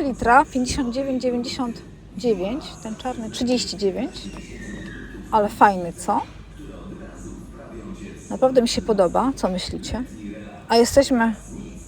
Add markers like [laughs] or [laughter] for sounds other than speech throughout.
litra, 59,99. Ten czarny 39. Ale fajny, co? Naprawdę mi się podoba. Co myślicie? A jesteśmy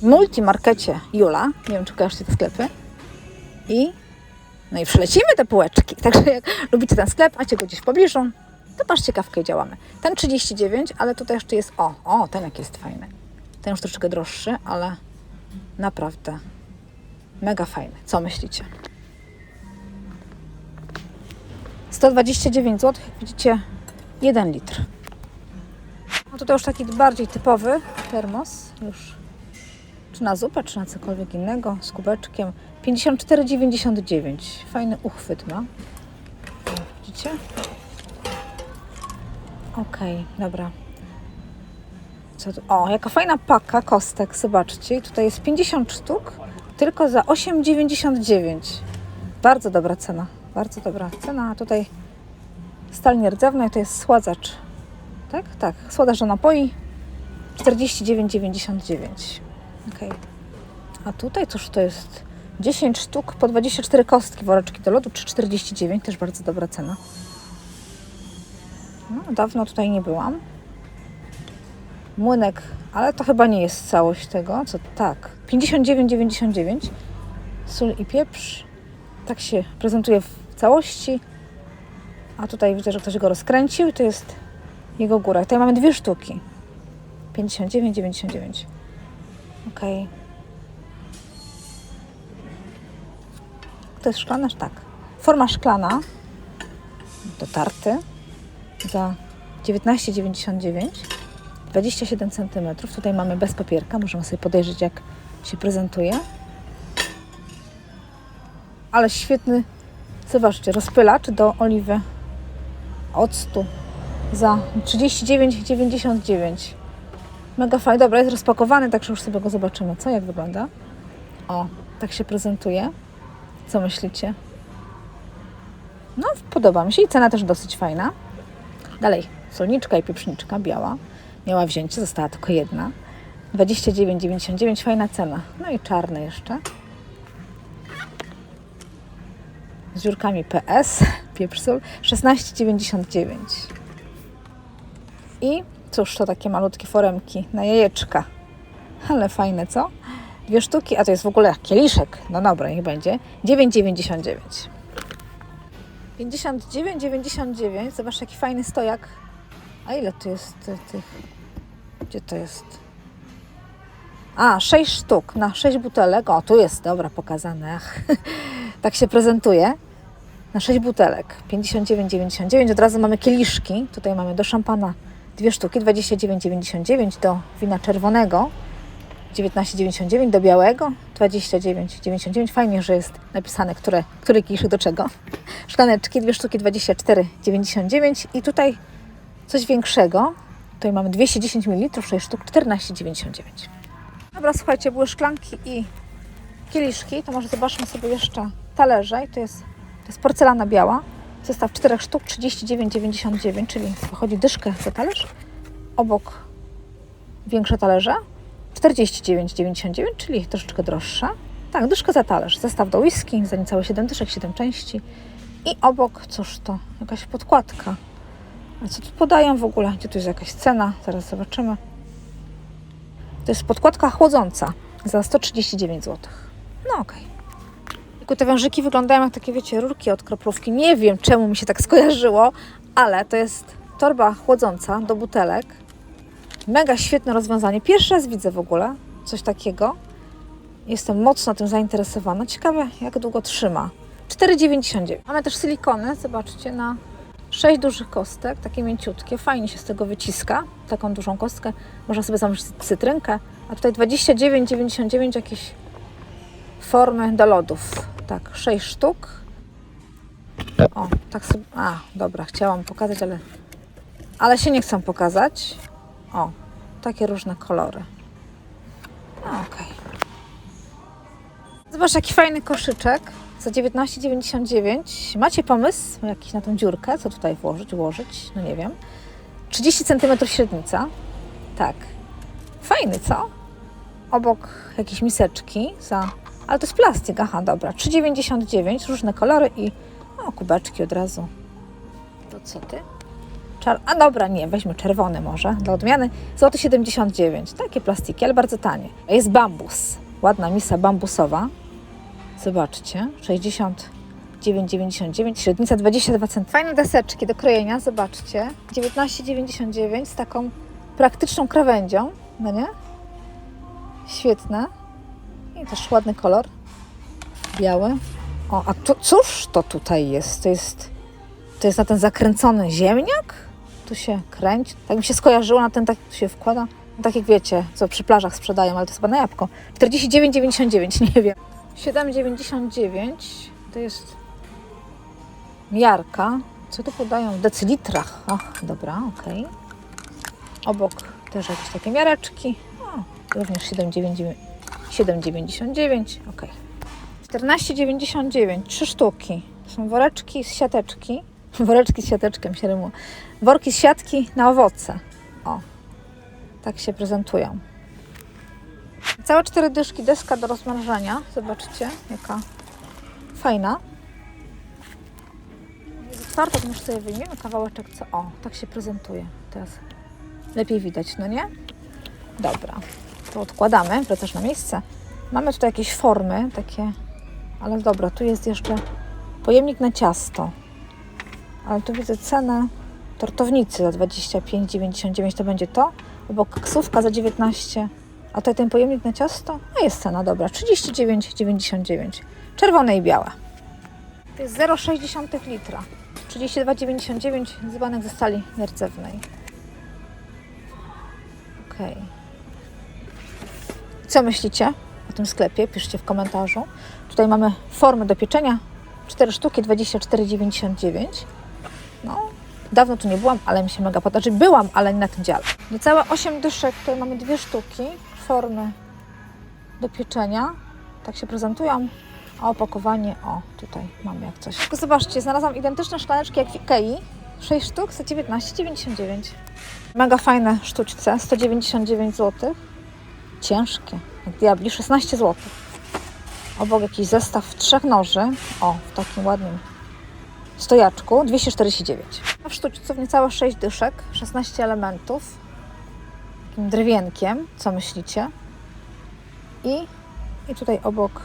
w multimarkecie Jula. Nie wiem, czy kojarzycie te sklepy. I no i przylecimy te półeczki. [laughs] Także jak lubicie ten sklep, macie go gdzieś w pobliżu, to patrzcie kawkę i działamy. Ten 39, ale tutaj jeszcze jest, o, o, ten jak jest fajny. Ten już troszeczkę droższy, ale naprawdę mega fajny. Co myślicie? 129 zł, jak widzicie, 1 litr. No tutaj już taki bardziej typowy termos, już czy na zupę, czy na cokolwiek innego, z kubeczkiem. 54,99. Fajny uchwyt ma. Widzicie? Okej, dobra. Co tu? O, jaka fajna paka kostek, zobaczcie. Tutaj jest 50 sztuk, tylko za 8,99. Bardzo dobra cena, bardzo dobra cena. A tutaj stal nierdzewna i to jest sładzacz. Tak? Tak, słodacz do napoi 49,99. Okej. A tutaj cóż to jest? 10 sztuk po 24 kostki woreczki do lodu, 3,49, też bardzo dobra cena. No, dawno tutaj nie byłam. Młynek, ale to chyba nie jest całość tego, co tak. 59,99. Sól i pieprz. Tak się prezentuje w całości. A tutaj widzę, że ktoś go rozkręcił i to jest jego góra. Tutaj mamy dwie sztuki. 59,99. Okej. To jest szklanarz? Tak. Forma szklana do tarty za 19,99 27 cm. Tutaj mamy bez papierka. Możemy sobie podejrzeć, jak się prezentuje. Ale świetny, zobaczcie, rozpylacz do oliwy octu za 39,99. Mega fajny. Dobra, jest rozpakowany, także już sobie go zobaczymy, co, jak wygląda. O, tak się prezentuje. Co myślicie? No, podoba mi się i cena też dosyć fajna. Dalej, solniczka i pieprzniczka biała. Miała wzięcie, została tylko jedna. 29,99, fajna cena. No i czarne jeszcze. Z dziurkami PS, [laughs] pieprz sól, 16,99. I cóż to takie malutkie foremki na jajeczka. Ale fajne, co? Dwie sztuki, a to jest w ogóle kieliszek. No dobra, niech będzie. 9,99. 59,99. Zobacz, jaki fajny stojak. A ile tu jest ty- tych? Gdzie to jest? A, 6 sztuk na 6 butelek. O, tu jest, dobra, pokazane. [laughs] Tak się prezentuje. Na 6 butelek. 59,99. Od razu mamy kieliszki. Tutaj mamy do szampana dwie sztuki. 29,99 do wina czerwonego. 19,99 do białego, 29,99. Fajnie, że jest napisane, które, który kieliszek do czego. [laughs] Szklaneczki, dwie sztuki 24,99 i tutaj coś większego. Tutaj mamy 210 ml, 6 sztuk, 14,99. Dobra, słuchajcie, były szklanki i kieliszki, to może zobaczmy sobie jeszcze talerze. I to jest, to jest porcelana biała. Zestaw 4 sztuk, 39,99, czyli wychodzi dyszkę za talerz. Obok większe talerze, 49,99, czyli troszeczkę droższa. Tak, dyszka za talerz. Zestaw do whisky, za niecałe 7 dyszek, 7 części. I obok, cóż to, jakaś podkładka. A co tu podają w ogóle? Gdzie tu jest jakaś cena? Zaraz zobaczymy. To jest podkładka chłodząca za 139 zł. No okej. Okay. Te wężyki wyglądają jak takie, wiecie, rurki od kroplówki. Nie wiem, czemu mi się tak skojarzyło, ale to jest torba chłodząca do butelek. Mega świetne rozwiązanie. Pierwszy raz widzę w ogóle coś takiego. Jestem mocno tym zainteresowana. Ciekawe, jak długo trzyma. 4,99. Mamy też silikony, zobaczcie, na 6 dużych kostek, takie mięciutkie. Fajnie się z tego wyciska, taką dużą kostkę. Można sobie zamówić cytrynkę. A tutaj 29,99 jakieś formy do lodów. Tak, 6 sztuk. O, tak sobie... A, dobra, chciałam pokazać, ale... Ale się nie chcę pokazać. O, takie różne kolory. Okej. Zobacz, jaki fajny koszyczek za 19,99. Macie pomysł jakiś na tą dziurkę? Co tutaj włożyć, ułożyć? No nie wiem. 30 cm średnica. Tak. Fajny, co? Obok jakieś miseczki za... Ale to jest plastik, aha, dobra. 3,99, różne kolory i o, kubeczki od razu. To co ty? Czar... A dobra, nie, weźmy czerwony może, dla odmiany. Złoty 79, takie plastiki, ale bardzo tanie. Jest bambus, ładna misa bambusowa. Zobaczcie, 69,99, średnica 22 cm. Fajne deseczki do krojenia, zobaczcie. 19,99 z taką praktyczną krawędzią, no nie? Świetne. I też ładny kolor. Biały. O, a to, cóż to tutaj jest? To jest, to jest na ten zakręcony ziemniak? Tu się kręci. Tak mi się skojarzyło na ten, tak się wkłada. No, tak jak wiecie, co przy plażach sprzedają, ale to jest chyba na jabłko. 49,99, [laughs] nie wiem. 7,99 to jest miarka. Co tu podają? W decilitrach. Ach, dobra, okej. Obok też jakieś takie miareczki. O, również 7,99. 7,99, ok. 14,99, trzy sztuki. To są woreczki z siateczki. [laughs] Woreczki z siateczkiem się rymuje. Worki z siatki na owoce. O, tak się prezentują. Całe cztery dyszki, deska do rozmrażania. Zobaczcie, jaka fajna. Jest otwarta, to może sobie wyjmiemy kawałeczek, co... O, tak się prezentuje. Teraz lepiej widać, no nie? Dobra, to odkładamy, wracasz na miejsce. Mamy tutaj jakieś formy, takie, ale dobra, tu jest jeszcze pojemnik na ciasto. Ale tu widzę cenę tortownicy za 25,99 to będzie to. Obok ksówka za 19. A tutaj ten pojemnik na ciasto? A jest cena, dobra, 39,99. Czerwone i białe. To jest 0,6 litra. 32,99 dzbanek ze stali nierdzewnej. Okej. Co myślicie o tym sklepie? Piszcie w komentarzu. Tutaj mamy formy do pieczenia. 4 sztuki, 24,99. No, dawno tu nie byłam, ale mi się mega podoba. Znaczy byłam, ale nie na tym dziale. Niecałe 8 dyszek, tutaj mamy dwie sztuki. Formy do pieczenia. Tak się prezentują. A opakowanie, o, tutaj mamy jak coś. Tylko zobaczcie, znalazłam identyczne szklaneczki jak w Ikei. 6 sztuk za 19,99. Mega fajne sztućce, 199 zł. Ciężkie, jak diabli, 16 zł. Obok jakiś zestaw trzech noży, o, w takim ładnym stojaczku, 249. A w sztućcu niecałe 6 dyszek, 16 elementów, takim drewienkiem, co myślicie? I, i tutaj obok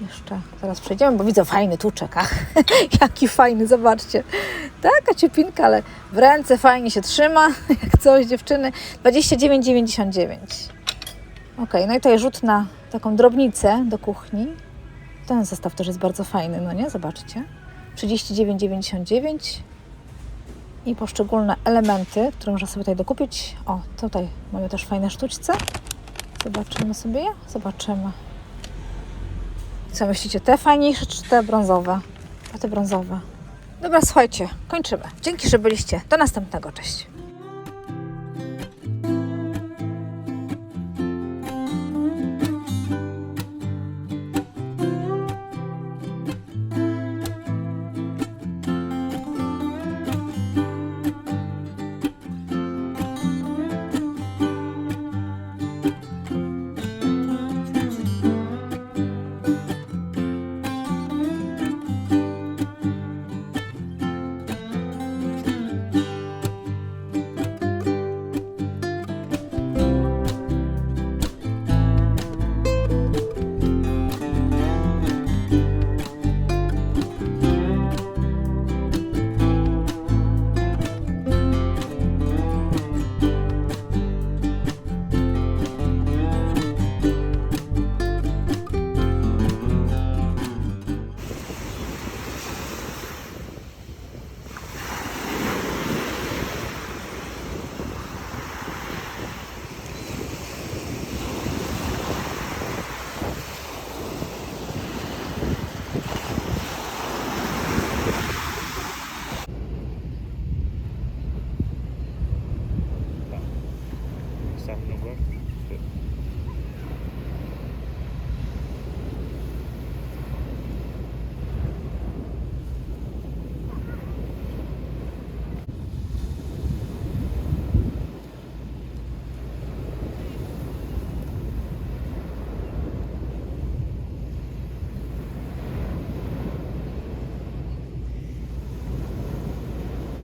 jeszcze, zaraz przejdziemy, bo widzę fajny tuczek, ach, [laughs] jaki fajny, zobaczcie. Taka ciepinka, ale w ręce fajnie się trzyma, [laughs] jak coś dziewczyny. 29,99. Ok, no i tutaj rzut na taką drobnicę do kuchni. Ten zestaw też jest bardzo fajny, no nie? Zobaczcie. 39,99 i poszczególne elementy, które można sobie tutaj dokupić. O, tutaj mamy też fajne sztućce. Zobaczymy sobie je? Zobaczymy. Co myślicie, te fajniejsze czy te brązowe? A te brązowe. Dobra, słuchajcie, kończymy. Dzięki, że byliście. Do następnego. Cześć.